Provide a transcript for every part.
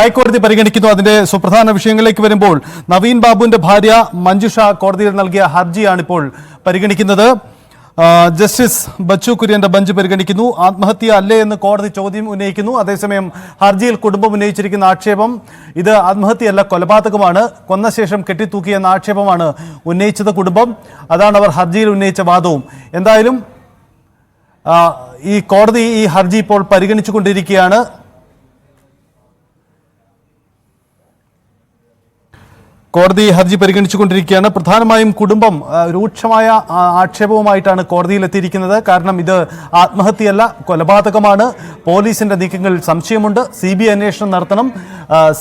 ഹൈക്കോടതി പരിഗണിക്കുന്നു. അതിന്റെ സുപ്രധാന വിഷയങ്ങളിലേക്ക് വരുമ്പോൾ നവീൻ ബാബുവിന്റെ ഭാര്യ മഞ്ജുഷ കോടതിയിൽ നൽകിയ ഹർജിയാണ് ഇപ്പോൾ പരിഗണിക്കുന്നത് ജസ്റ്റിസ് ബച്ചു കുര്യന്റെ ബെഞ്ച് പരിഗണിക്കുന്നു. ആത്മഹത്യ അല്ലേ എന്ന് കോടതി ചോദ്യം ഉന്നയിക്കുന്നു. അതേസമയം ഹർജിയിൽ കുടുംബം ഉന്നയിച്ചിരിക്കുന്ന ആക്ഷേപം ഇത് ആത്മഹത്യയല്ല കൊലപാതകമാണ്. കൊന്ന ശേഷം കെട്ടിത്തൂക്കി എന്ന ആക്ഷേപമാണ് ഉന്നയിച്ചത് കുടുംബം. അതാണ് അവർ ഹർജിയിൽ ഉന്നയിച്ച വാദവും. എന്തായാലും ഈ കോടതി ഈ ഹർജി ഇപ്പോൾ പരിഗണിച്ചുകൊണ്ടിരിക്കുകയാണ്. കോടതി ഹർജി പരിഗണിച്ചുകൊണ്ടിരിക്കുകയാണ്. പ്രധാനമായും കുടുംബം രൂക്ഷമായ ആക്ഷേപവുമായിട്ടാണ് കോടതിയിൽ എത്തിയിരിക്കുന്നത് കാരണം ഇത് ആത്മഹത്യയല്ല കൊലപാതകമാണ്. പോലീസിന്റെ നീക്കങ്ങളിൽ സംശയമുണ്ട്. സി ബി അന്വേഷണം നടത്തണം.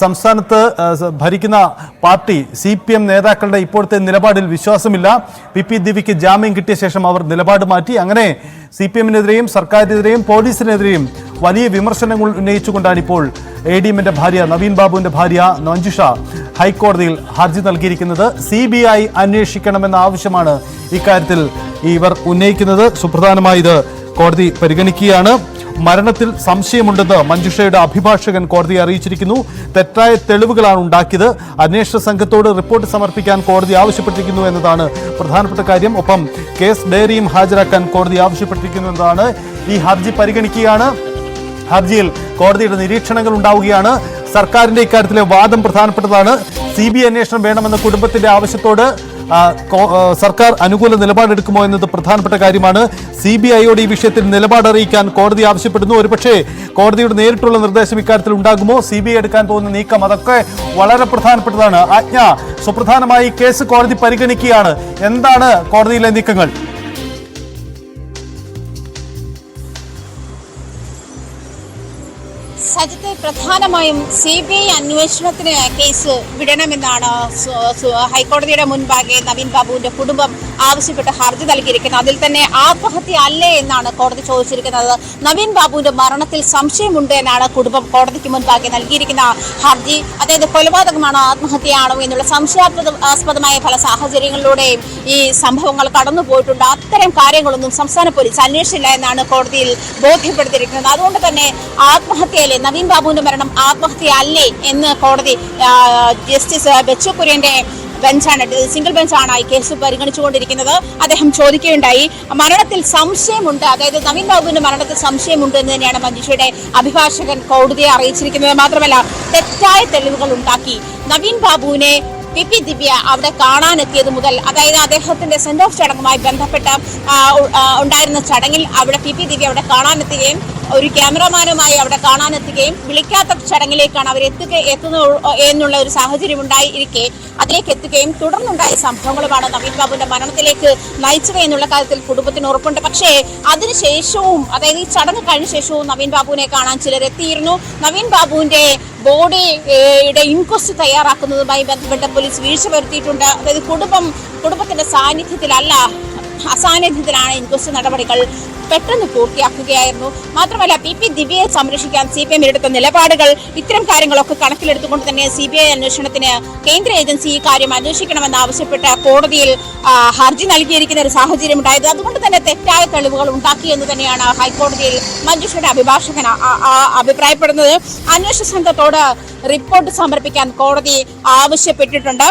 സംസ്ഥാനത്ത് ഭരിക്കുന്ന പാർട്ടി സി പി എം നേതാക്കളുടെ ഇപ്പോഴത്തെ നിലപാടിൽ വിശ്വാസമില്ല. പി പി ദിവ്യയ്ക്ക് ജാമ്യം കിട്ടിയ ശേഷം അവർ നിലപാട് മാറ്റി. അങ്ങനെ സി പി എമ്മിനെതിരെയും സർക്കാരിനെതിരെയും പോലീസിനെതിരെയും വലിയ വിമർശനങ്ങൾ ഉന്നയിച്ചുകൊണ്ടാണ് ഇപ്പോൾ എ ഡി എമ്മിന്റെ ഭാര്യ നവീൻ ബാബുവിന്റെ ഭാര്യ മഞ്ജുഷ ഹൈക്കോടതിയിൽ ഹർജി നൽകിയിരിക്കുന്നത് സി ബി ഐ അന്വേഷിക്കണമെന്ന ആവശ്യമാണ് ഇക്കാര്യത്തിൽ ഇവർ ഉന്നയിക്കുന്നത്. സുപ്രധാനമായി കോടതി പരിഗണിക്കുകയാണ്. മരണത്തിൽ സംശയമുണ്ടെന്ന് മഞ്ജുഷയുടെ അഭിഭാഷകൻ കോടതിയെ അറിയിച്ചിരിക്കുന്നു. തെറ്റായ തെളിവുകളാണ് ഉണ്ടാക്കിയത്. അന്വേഷണ സംഘത്തോട് റിപ്പോർട്ട് സമർപ്പിക്കാൻ കോടതി ആവശ്യപ്പെട്ടിരിക്കുന്നു എന്നതാണ് പ്രധാനപ്പെട്ട കാര്യം. ഒപ്പം കേസ് ഡയറിയും ഹാജരാക്കാൻ കോടതി ആവശ്യപ്പെട്ടിരിക്കുന്നു എന്നതാണ് ഈ ഹർജി പരിഗണിക്കുകയാണ്. ഹർജിയിൽ കോടതിയുടെ നിരീക്ഷണങ്ങൾ ഉണ്ടാവുകയാണ്. സർക്കാരിന്റെ ഇക്കാര്യത്തിലെ വാദം പ്രധാനപ്പെട്ടതാണ്. സി ബി അന്വേഷണം വേണമെന്ന കുടുംബത്തിന്റെ ആവശ്യത്തോട് സർക്കാർ അനുകൂല നിലപാടെടുക്കുമോ എന്നത് പ്രധാനപ്പെട്ട കാര്യമാണ്. സി ബി ഐയോട് ഈ വിഷയത്തിൽ നിലപാട് അറിയിക്കാൻ കോടതി ആവശ്യപ്പെടുന്നു. ഒരുപക്ഷേ കോടതിയുടെ നേരിട്ടുള്ള നിർദ്ദേശം ഇക്കാര്യത്തിൽ ഉണ്ടാകുമോ? സി ബി ഐ എടുക്കാൻ പോകുന്ന നീക്കം അതൊക്കെ വളരെ പ്രധാനപ്പെട്ടതാണ്. ആജ്ഞ സുപ്രധാനമായി കേസ് കോടതി പരിഗണിക്കുകയാണ്. എന്താണ് കോടതിയിലെ നീക്കങ്ങൾ? സജിത്ത് പ്രധാനമായും സി ബി ഐ അന്വേഷണത്തിന് കേസ് വിടണമെന്നാണ് ഹൈക്കോടതിയുടെ മുൻപാകെ നവീൻ ബാബുവിന്റെ കുടുംബം ആവശ്യപ്പെട്ട് ഹർജി നൽകിയിരിക്കുന്നത്. അതിൽ തന്നെ ആത്മഹത്യ അല്ലേ എന്നാണ് കോടതി ചോദിച്ചിരിക്കുന്നത്. നവീൻ ബാബുവിന്റെ മരണത്തിൽ സംശയമുണ്ട് എന്നാണ് കുടുംബം കോടതിക്ക് മുൻപാകെ നൽകിയിരിക്കുന്ന ഹർജി. അതായത് കൊലപാതകമാണോ ആത്മഹത്യയാണോ എന്നുള്ള സംശയാസ്പദമായ പല സാഹചര്യങ്ങളിലൂടെയും ഈ സംഭവങ്ങൾ കടന്നു പോയിട്ടുണ്ട് അത്തരം കാര്യങ്ങളൊന്നും സംസ്ഥാന പോലീസ് അന്വേഷിച്ചില്ല എന്നാണ് കോടതിയിൽ ബോധ്യപ്പെടുത്തിയിരിക്കുന്നത്. അതുകൊണ്ട് തന്നെ ആത്മഹത്യയിലെ നവീൻ ബാബുവിന്റെ മരണം ആത്മഹത്യ അല്ലേ എന്ന് കോടതി ജസ്റ്റിസ് ബച്ചു കുര്യന്റെ ബെഞ്ചാണ് സിംഗിൾ ബെഞ്ചാണ് ഈ കേസ് പരിഗണിച്ചുകൊണ്ടിരിക്കുന്നത്. അദ്ദേഹം ചോദിക്കുകയുണ്ടായി മരണത്തിൽ സംശയമുണ്ട്. അതായത് നവീൻ ബാബുവിന്റെ മരണത്തിൽ സംശയമുണ്ട് എന്ന് തന്നെയാണ് മഞ്ജുഷയുടെ അഭിഭാഷകൻ കോടതിയെ അറിയിച്ചിരിക്കുന്നത്. മാത്രമല്ല തെറ്റായ തെളിവുകൾ ഉണ്ടാക്കി. നവീൻ ബാബുവിനെ പി പി ദിവ്യ അവിടെ കാണാനെത്തിയത് മുതൽ അതായത് അദ്ദേഹത്തിന്റെ സെന്റ് ഓഫ് ചടങ്ങുമായി ബന്ധപ്പെട്ട ഉണ്ടായിരുന്ന ചടങ്ങിൽ അവിടെ പി പി ദിവ്യ അവിടെ കാണാനെത്തുകയും ഒരു ക്യാമറമാനുമായി അവിടെ കാണാനെത്തുകയും വിളിക്കാത്ത ചടങ്ങിലേക്കാണ് അവർ എത്തുക എത്തുന്ന എന്നുള്ള ഒരു സാഹചര്യം ഉണ്ടായിരിക്കെ അതിലേക്ക് എത്തുകയും തുടർന്നുണ്ടായ സംഭവങ്ങളുമാണ് നവീൻ ബാബുവിന്റെ മരണത്തിലേക്ക് നയിച്ചത് എന്നുള്ള കാര്യത്തിൽ കുടുംബത്തിന് ഉറപ്പുണ്ട്. പക്ഷേ അതിനുശേഷവും അതായത് ഈ ചടങ്ങ് കഴിഞ്ഞ ശേഷവും നവീൻ ബാബുവിനെ കാണാൻ ചിലർ എത്തിയിരുന്നു. നവീൻ ബാബുവിന്റെ ബോഡിയുടെ ഇൻക്വസ്റ്റ് തയ്യാറാക്കുന്നതുമായി ബന്ധപ്പെട്ട് പോലീസ് വീഴ്ച വരുത്തിയിട്ടുണ്ട്. അതായത് കുടുംബം കുടുംബത്തിന്റെ സാന്നിധ്യത്തിലല്ല അസാന്നിധ്യത്തിലാണ് ഇൻക്വസ്റ്റ് നടപടികൾ പെട്ടെന്ന് പൂർത്തിയാക്കുകയായിരുന്നു. മാത്രമല്ല പി പി ദിവ്യയെ സംരക്ഷിക്കാൻ സി പി എം എടുത്ത നിലപാടുകൾ ഇത്തരം കാര്യങ്ങളൊക്കെ കണക്കിലെടുത്തുകൊണ്ട് തന്നെ സി ബി ഐ അന്വേഷണത്തിന് കേന്ദ്ര ഏജൻസി ഈ കാര്യം അന്വേഷിക്കണമെന്ന് ആവശ്യപ്പെട്ട് കോടതിയിൽ ഹർജി നൽകിയിരിക്കുന്ന ഒരു സാഹചര്യം ഉണ്ടായത്. അതുകൊണ്ട് തന്നെ തെറ്റായ തെളിവുകൾ ഉണ്ടാക്കി എന്ന് തന്നെയാണ് ഹൈക്കോടതിയിൽ മഞ്ജുഷയുടെ അഭിഭാഷകൻ അഭിപ്രായപ്പെടുന്നത്. അന്വേഷണ സംഘത്തോട് റിപ്പോർട്ട് സമർപ്പിക്കാൻ കോടതി ആവശ്യപ്പെട്ടിട്ടുണ്ട്.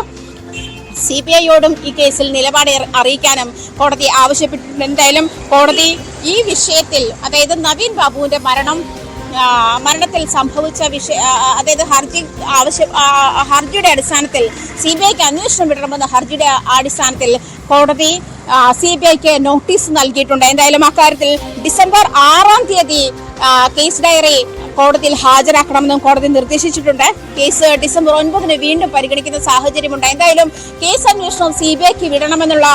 സി ബി ഐയോടും ഈ കേസിൽ നിലപാട് അറി- അറിയിക്കാനും കോടതി ആവശ്യപ്പെട്ടിട്ടുണ്ട്. കോടതി ഈ വിഷയത്തിൽ അതായത് നവീൻ ബാബുവിന്റെ മരണം മരണത്തിൽ സംഭവിച്ച വിഷയ അതായത് ഹർജി ആവശ്യ ഹർജിയുടെ അടിസ്ഥാനത്തിൽ സി ബി ഐക്ക് അന്വേഷണം വിടണമെന്ന ഹർജിയുടെ അടിസ്ഥാനത്തിൽ കോടതി സി ബി ഐക്ക് നോട്ടീസ് നൽകിയിട്ടുണ്ട്. എന്തായാലും അക്കാര്യത്തിൽ ഡിസംബർ ആറാം തീയതി കേസ് ഡയറി കോടതിയിൽ ഹാജരാക്കണമെന്നും കോടതി നിർദ്ദേശിച്ചിട്ടുണ്ട്. കേസ് ഡിസംബർ ഒൻപതിന് വീണ്ടും പരിഗണിക്കുന്ന സാഹചര്യമുണ്ട്. എന്തായാലും കേസ് അന്വേഷണം സി ബി ഐക്ക് വിടണമെന്നുള്ള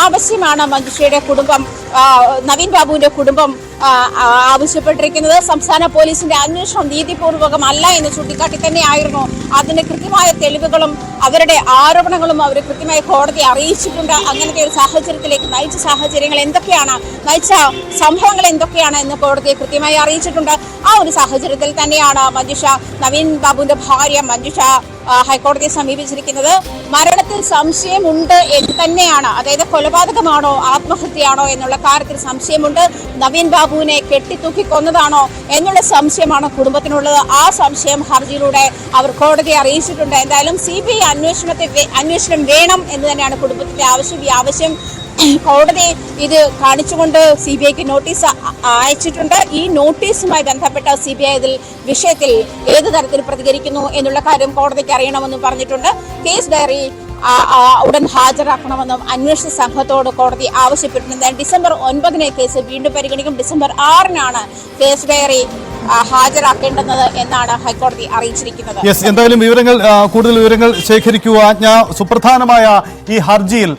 ആവശ്യമാണ് മഞ്ജുഷയുടെ കുടുംബം നവീൻ ബാബുവിന്റെ കുടുംബം ആവശ്യപ്പെട്ടിരിക്കുന്നത് സംസ്ഥാന പോലീസിന്റെ അന്വേഷണം നീതിപൂർവകമല്ല എന്ന് ചൂണ്ടിക്കാട്ടി തന്നെയായിരുന്നു അതിന് കൃത്യമായ തെളിവുകളും അവരുടെ ആരോപണങ്ങളും അവർ കൃത്യമായി കോടതിയെ അറിയിച്ചിട്ടുണ്ട്. അങ്ങനത്തെ ഒരു സാഹചര്യത്തിലേക്ക് നയിച്ച സാഹചര്യങ്ങൾ എന്തൊക്കെയാണ്? നയിച്ച സംഭവങ്ങൾ എന്തൊക്കെയാണ് എന്ന് കോടതിയെ കൃത്യമായി അറിയിച്ചിട്ടുണ്ട്. ആ ഒരു സാഹചര്യത്തിൽ തന്നെയാണ് മഞ്ജുഷ നവീൻ ബാബുവിന്റെ ഭാര്യ മഞ്ജുഷ ഹൈക്കോടതിയെ സമീപിച്ചിരിക്കുന്നത്. മരണത്തിൽ സംശയമുണ്ട് എന്ന് തന്നെയാണ്. അതായത് കൊലപാതകമാണോ ആത്മഹത്യയാണോ എന്നുള്ള കാര്യത്തിൽ സംശയമുണ്ട്. നവീൻ ബാബുവിനെ കെട്ടിത്തൂക്കി കൊന്നതാണോ എന്നുള്ള സംശയമാണ് കുടുംബത്തിനുള്ളത്. ആ സംശയം ഹർജിയിലൂടെ അവർ കോടതിയെ അറിയിച്ചിട്ടുണ്ട്. എന്തായാലും സി ബി ഐ അന്വേഷണത്തെ അന്വേഷണം വേണം എന്ന് തന്നെയാണ് കുടുംബത്തിന്റെ ആവശ്യം. ഈ ആവശ്യം കോടതി ഇത് കാണിച്ചുകൊണ്ട് സി ബി ഐക്ക് നോട്ടീസ് അയച്ചിട്ടുണ്ട്. ഈ നോട്ടീസുമായി ബന്ധപ്പെട്ട സി ബി ഐ ഇതിൽ വിഷയത്തിൽ ഏത് തരത്തിൽ പ്രതികരിക്കുന്നു എന്നുള്ള കാര്യം കോടതിക്ക് അറിയണമെന്നും പറഞ്ഞിട്ടുണ്ട്. കേസ് ഡയറി ഉടൻ ഹാജരാക്കണമെന്നും അന്വേഷണ സംഘത്തോട് കോടതി ആവശ്യപ്പെട്ടിട്ടുണ്ട്. ഡിസംബർ ഒൻപതിന് കേസ് വീണ്ടും പരിഗണിക്കും. ഡിസംബർ ആറിനാണ് കേസ് ഡയറി ഹാജരാക്കേണ്ടുന്നത് എന്നാണ് ഹൈക്കോടതി അറിയിച്ചിരിക്കുന്നത്. യെസ് എന്തായാലും വിവരങ്ങൾ കൂടുതൽ വിവരങ്ങൾ ശേഖരിക്കുക. ആജ്ഞ സുപ്രധാനമായ ഈ ഹർജിയിൽ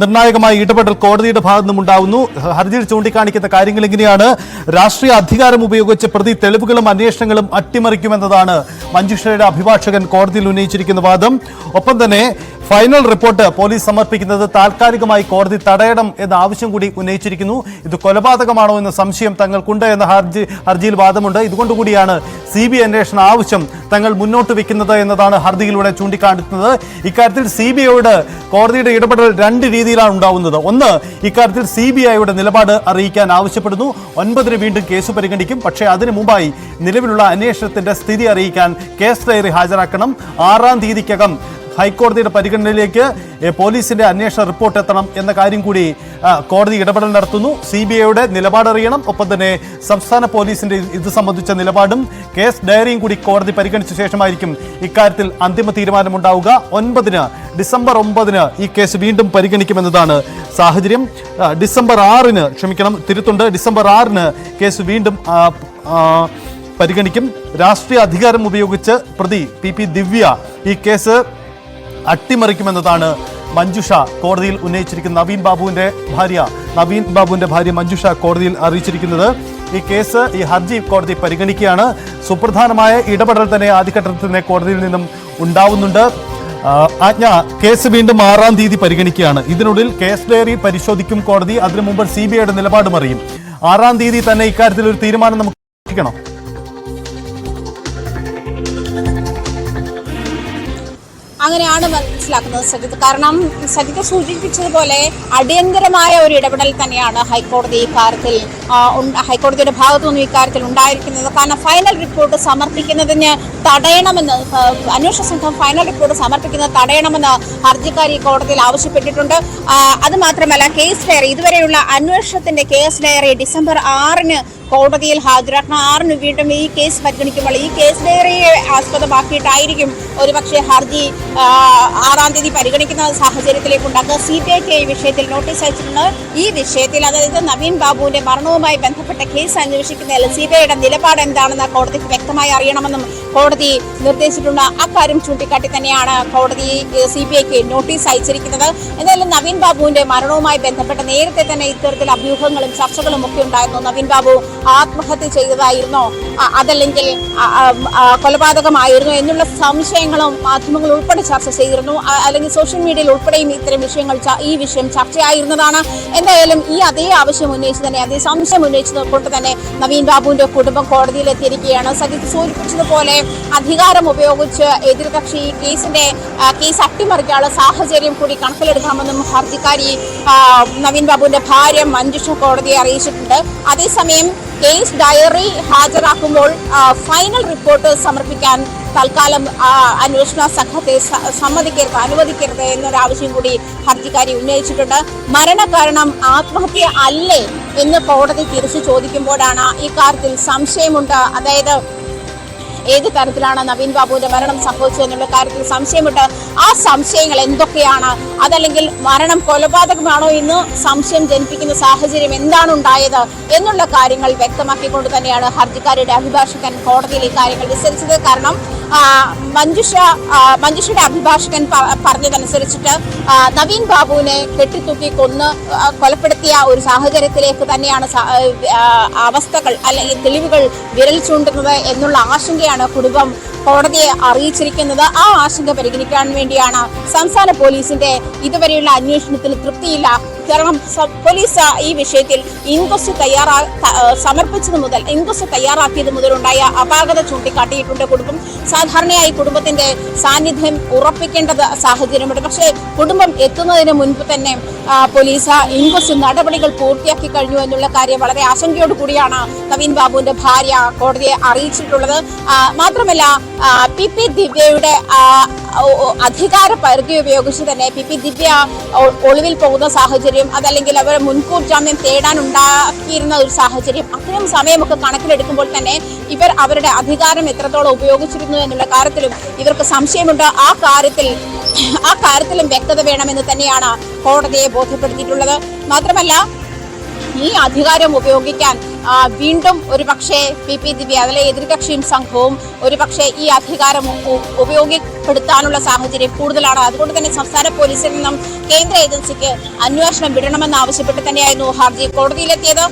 നിർണായകമായി നിർണായകമായ ഇടപെടൽ കോടതിയുടെ ഭാഗത്തു നിന്നും ഉണ്ടാവുന്നു ഹർജിയിൽ ചൂണ്ടിക്കാണിക്കുന്ന കാര്യങ്ങൾ ഇങ്ങനെയാണ്. രാഷ്ട്രീയ അധികാരം ഉപയോഗിച്ച് പ്രതി തെളിവുകളും അന്വേഷണങ്ങളും അട്ടിമറിക്കുമെന്നതാണ് മഞ്ജുഷയുടെ അഭിഭാഷകൻ കോടതിയിൽ ഉന്നയിച്ചിരിക്കുന്ന വാദം. ഒപ്പം തന്നെ ഫൈനൽ റിപ്പോർട്ട് പോലീസ് സമർപ്പിക്കുന്നത് താൽക്കാലികമായി കോടതി തടയണം എന്ന ആവശ്യം കൂടി ഉന്നയിച്ചിരിക്കുന്നു. ഇത് കൊലപാതകമാണോ എന്ന സംശയം തങ്ങൾക്കുണ്ട് എന്ന ഹർജി ഹർജിയിൽ വാദമുണ്ട്. ഇതുകൊണ്ടുകൂടിയാണ് സി ബി അന്വേഷണ ആവശ്യം തങ്ങൾ മുന്നോട്ട് വെക്കുന്നത് എന്നതാണ് ഹർജിയിലൂടെ ചൂണ്ടിക്കാണിക്കുന്നത്. ഇക്കാര്യത്തിൽ സി ബി ഐയോട് കോടതിയുടെ ഇടപെടൽ രണ്ട് രീതിയിലാണ് ഉണ്ടാവുന്നത്. ഒന്ന് ഇക്കാര്യത്തിൽ സി ബി ഐയുടെ നിലപാട് അറിയിക്കാൻ ആവശ്യപ്പെടുന്നു. ഒൻപതിന് വീണ്ടും കേസ് പരിഗണിക്കും. പക്ഷേ അതിനു മുമ്പായി നിലവിലുള്ള അന്വേഷണത്തിന്റെ സ്ഥിതി അറിയിക്കാൻ കേസ് ഡയറി ഹാജരാക്കണം. ആറാം തീയതിക്കകം ഹൈക്കോടതിയുടെ പരിഗണനയിലേക്ക് പോലീസിന്റെ അന്വേഷണ റിപ്പോർട്ട് എത്തണം എന്ന കാര്യം കൂടി കോടതി ഇടപെടൽ നടത്തുന്നു. സി ബി ഐയുടെ നിലപാടറിയണം. ഒപ്പം തന്നെ സംസ്ഥാന പോലീസിന്റെ ഇത് സംബന്ധിച്ച നിലപാടും കേസ് ഡയറിയും കൂടി കോടതി പരിഗണിച്ച ശേഷമായിരിക്കും ഇക്കാര്യത്തിൽ അന്തിമ തീരുമാനമുണ്ടാവുക. ഒൻപതിന് ഡിസംബർ ഒമ്പതിന് ഈ കേസ് വീണ്ടും പരിഗണിക്കുമെന്നതാണ് സാഹചര്യം. ഡിസംബർ ആറിന് ക്ഷമിക്കണം തിരുത്തുണ്ട്. ഡിസംബർ ആറിന് കേസ് വീണ്ടും പരിഗണിക്കും. രാഷ്ട്രീയ അധികാരം ഉപയോഗിച്ച് പ്രതി പി പി ദിവ്യ ഈ കേസ് അട്ടിമറിക്കുമെന്നതാണ് മഞ്ജുഷ കോടതിയിൽ ഉന്നയിച്ചിരിക്കുന്ന നവീൻ ബാബുവിന്റെ ഭാര്യ. നവീൻ ബാബുവിന്റെ ഭാര്യ മഞ്ജുഷ കോടതിയിൽ അറിയിച്ചിരിക്കുന്നത് ഈ കേസ് ഈ ഹർജി കോടതി പരിഗണിക്കുകയാണ്. സുപ്രധാനമായ ഇടപെടൽ തന്നെ ആദ്യഘട്ടത്തിൽ തന്നെ കോടതിയിൽ നിന്നും ഉണ്ടാവുന്നുണ്ട്. ആജ്ഞ കേസ് വീണ്ടും ആറാം തീയതി പരിഗണിക്കുകയാണ്. ഇതിനുള്ളിൽ കേസ് ഡയറി പരിശോധിക്കും കോടതി. അതിനു മുമ്പ് സി ബി ഐയുടെ നിലപാടും അറിയും. ആറാം തീയതി തന്നെ ഇക്കാര്യത്തിൽ ഒരു തീരുമാനം നമുക്ക് അങ്ങനെയാണ് മനസ്സിലാക്കുന്നത് സജിത് കാരണം സജിത് സൂചിപ്പിച്ചതുപോലെ അടിയന്തരമായ ഒരു ഇടപെടൽ തന്നെയാണ് ഹൈക്കോടതി ഇക്കാര്യത്തിൽ കാര്യത്തിൽ ഹൈക്കോടതിയുടെ ഭാഗത്തു നിന്നും ഇക്കാര്യത്തിൽ ഉണ്ടായിരിക്കുന്നത്. കാരണം ഫൈനൽ റിപ്പോർട്ട് സമർപ്പിക്കുന്നതിന് തടയണമെന്ന് അന്വേഷണ സംഘം ഫൈനൽ റിപ്പോർട്ട് സമർപ്പിക്കുന്നത് തടയണമെന്ന് ഹർജിക്കാരി കോടതിയിൽ ആവശ്യപ്പെട്ടിട്ടുണ്ട്. അതുമാത്രമല്ല അത് മാത്രമല്ല കേസ് ഡയറി ഇതുവരെയുള്ള അന്വേഷണത്തിന്റെ കേസ് ഡയറി ഡിസംബർ ആറിന് കോടതിയിൽ ഹാജരാക്കണം. ആറിന് വീണ്ടും ഈ കേസ് പരിഗണിക്കുമ്പോൾ ഈ കേസ് ഡയറിയെ ആസ്പദമാക്കിയിട്ടായിരിക്കും ഒരുപക്ഷെ ഹർജി ആറാം തീയതി പരിഗണിക്കുന്ന സാഹചര്യത്തിലേക്ക് ഉണ്ടാക്കുക സി ബി ഐക്ക് ഈ വിഷയത്തിൽ നോട്ടീസ് അയച്ചിട്ടുണ്ട്. ഈ വിഷയത്തിൽ അതായത് നവീൻ ബാബുവിന്റെ മരണവുമായി ബന്ധപ്പെട്ട കേസ് അന്വേഷിക്കുന്നതിൽ സി ബി ഐയുടെ നിലപാട് എന്താണെന്ന് കോടതിക്ക് വ്യക്തമായി അറിയണമെന്നും കോടതി നിർദ്ദേശിച്ചിട്ടുണ്ട്. അക്കാര്യം ചൂണ്ടിക്കാട്ടി തന്നെയാണ് കോടതി സി ബി ഐക്ക് നോട്ടീസ് അയച്ചിരിക്കുന്നത്. എന്തായാലും നവീൻ ബാബുവിന്റെ മരണവുമായി ബന്ധപ്പെട്ട് നേരത്തെ തന്നെ ഇത്തരത്തിൽ അഭ്യൂഹങ്ങളും ചർച്ചകളും ഒക്കെ ഉണ്ടായിരുന്നു. നവീൻ ബാബു ആത്മഹത്യ ചെയ്തതായിരുന്നോ. അതല്ലെങ്കിൽ കൊലപാതകമായിരുന്നോ എന്നുള്ള സംശയങ്ങളും മാധ്യമങ്ങൾ ഉൾപ്പെടെ ചർച്ച ചെയ്തിരുന്നു. അല്ലെങ്കിൽ സോഷ്യൽ മീഡിയയിൽ ഉൾപ്പെടെയും ഇത്തരം വിഷയങ്ങൾ ഈ വിഷയം ചർച്ചയായിരുന്നതാണ്. എന്തായാലും ഈ അതേ ആവശ്യം ഉന്നയിച്ച് തന്നെ അതേ സംശയം ഉന്നയിച്ചത് കൊണ്ട് തന്നെ നവീൻ ബാബുവിന്റെ കുടുംബം കോടതിയിൽ എത്തിയിരിക്കുകയാണ് സജിത്ത് സൂചിപ്പിച്ചതുപോലെ അധികാരം ഉപയോഗിച്ച് എതിർകക്ഷി ഈ കേസിന്റെ കേസ് അട്ടിമറിക്കാനുള്ള സാഹചര്യം കൂടി കണക്കിലെടുക്കാമെന്നും ഹർജിക്കാരി നവീൻ ബാബുവിന്റെ ഭാര്യ മഞ്ജുഷ കോടതിയെ അറിയിച്ചിട്ടുണ്ട്. അതേസമയം കേസ് ഡയറി ഹാജരാക്കുമ്പോൾ ഫൈനൽ റിപ്പോർട്ട് സമർപ്പിക്കാൻ തൽക്കാലം അന്വേഷണ സംഘത്തെ സമ്മതിക്കരുത് അനുവദിക്കരുത് എന്നൊരാവശ്യം കൂടി ഹർജിക്കാരി ഉന്നയിച്ചിട്ടുണ്ട്. മരണകാരണം ആത്മഹത്യ അല്ലേ എന്ന് കോടതി തിരിച്ചു ചോദിക്കുമ്പോഴാണ് ഇക്കാര്യത്തിൽ സംശയമുണ്ട്. അതായത് ഏത് തരത്തിലാണ് നവീൻ ബാബുവിന്റെ മരണം സംഭവിച്ചത് എന്നുള്ള കാര്യത്തിൽ സംശയമുണ്ട്. ആ സംശയങ്ങൾ എന്തൊക്കെയാണ്? അതല്ലെങ്കിൽ മരണം കൊലപാതകമാണോ എന്ന് സംശയം ജനിപ്പിക്കുന്ന സാഹചര്യം എന്താണ് ഉണ്ടായത് എന്നുള്ള കാര്യങ്ങൾ വ്യക്തമാക്കിക്കൊണ്ട് തന്നെയാണ് ഹർജിക്കാരുടെ അഭിഭാഷകൻ കോടതിയിൽ ഈ കാര്യങ്ങൾ വിസ്തരിച്ചത് കാരണം മഞ്ജുഷ മഞ്ജുഷയുടെ അഭിഭാഷകൻ പറഞ്ഞതനുസരിച്ചിട്ട് നവീൻ ബാബുവിനെ കെട്ടിത്തൂക്കി കൊന്ന് കൊലപ്പെടുത്തിയ ഒരു സാഹചര്യത്തിലേക്ക് തന്നെയാണ് അവസ്ഥകൾ അല്ലെങ്കിൽ തെളിവുകൾ വിരൽ ചൂണ്ടുന്നത് എന്നുള്ള ആശങ്കയാണ് കുടുംബം കോടതിയെ അറിയിച്ചിരിക്കുന്നത്. ആ ആശങ്ക പരിഗണിക്കാൻ വേണ്ടിയാണ് സംസ്ഥാന പോലീസിന്റെ ഇതുവരെയുള്ള അന്വേഷണത്തിൽ തൃപ്തിയില്ല കാരണം പോലീസ് ഈ വിഷയത്തിൽ ഇൻക്വസ്റ്റ് തയ്യാറാ സമർപ്പിച്ചത് മുതൽ ഇൻക്വസ്റ്റ് തയ്യാറാക്കിയത് മുതൽ ഉണ്ടായ അപാകത ചൂണ്ടിക്കാട്ടിയിട്ടുണ്ട് കുടുംബം. സാധാരണയായി കുടുംബത്തിന്റെ സാന്നിധ്യം ഉറപ്പിക്കേണ്ടത് സാഹചര്യമുണ്ട്. പക്ഷേ കുടുംബം എത്തുന്നതിന് മുൻപ് തന്നെ പോലീസ് ഇൻക്വസ്റ്റ് നടപടികൾ പൂർത്തിയാക്കി കഴിഞ്ഞു എന്നുള്ള കാര്യം വളരെ ആശങ്കയോട് കൂടിയാണ് നവീൻ ബാബുവിന്റെ ഭാര്യ കോടതിയെ അറിയിച്ചിട്ടുള്ളത്. മാത്രമല്ല പി പി ദിവ്യയുടെ അധികാര പരിധി ഉപയോഗിച്ച് തന്നെ പി പി ദിവ്യ ഒളിവിൽ പോകുന്ന സാഹചര്യം അതല്ലെങ്കിൽ അവർ മുൻകൂർ ജാമ്യം തേടാനുണ്ടാക്കിയിരുന്ന ഒരു സാഹചര്യം. അത്തരം സമയമൊക്കെ കണക്കിലെടുക്കുമ്പോൾ തന്നെ ഇവർ അവരുടെ അധികാരം എത്രത്തോളം ഉപയോഗിച്ചിരുന്നു എന്നുള്ള കാര്യത്തിലും ഇവർക്ക് സംശയമുണ്ട്. ആ കാര്യത്തിൽ ആ കാര്യത്തിലും വ്യക്തത വേണമെന്ന് തന്നെയാണ് കോടതിയെ ബോധ്യപ്പെടുത്തിയിട്ടുള്ളത്. മാത്രമല്ല ഈ അധികാരം ഉപയോഗിക്കാൻ വീണ്ടും ഒരു പക്ഷേ പി പി ദിവ്യ അതിലെ എതിർകക്ഷിയും സംഘവും ഒരു പക്ഷേ ഈ അധികാരം ഉപയോഗപ്പെടുത്താനുള്ള സാഹചര്യം കൂടുതലാണ്. അതുകൊണ്ട് തന്നെ സംസ്ഥാന പോലീസിൽ നിന്നും കേന്ദ്ര ഏജൻസിക്ക് അന്വേഷണം വിടണമെന്ന് ആവശ്യപ്പെട്ട് തന്നെയായിരുന്നു ഹർജി. കോടതിയിലെത്തിയത്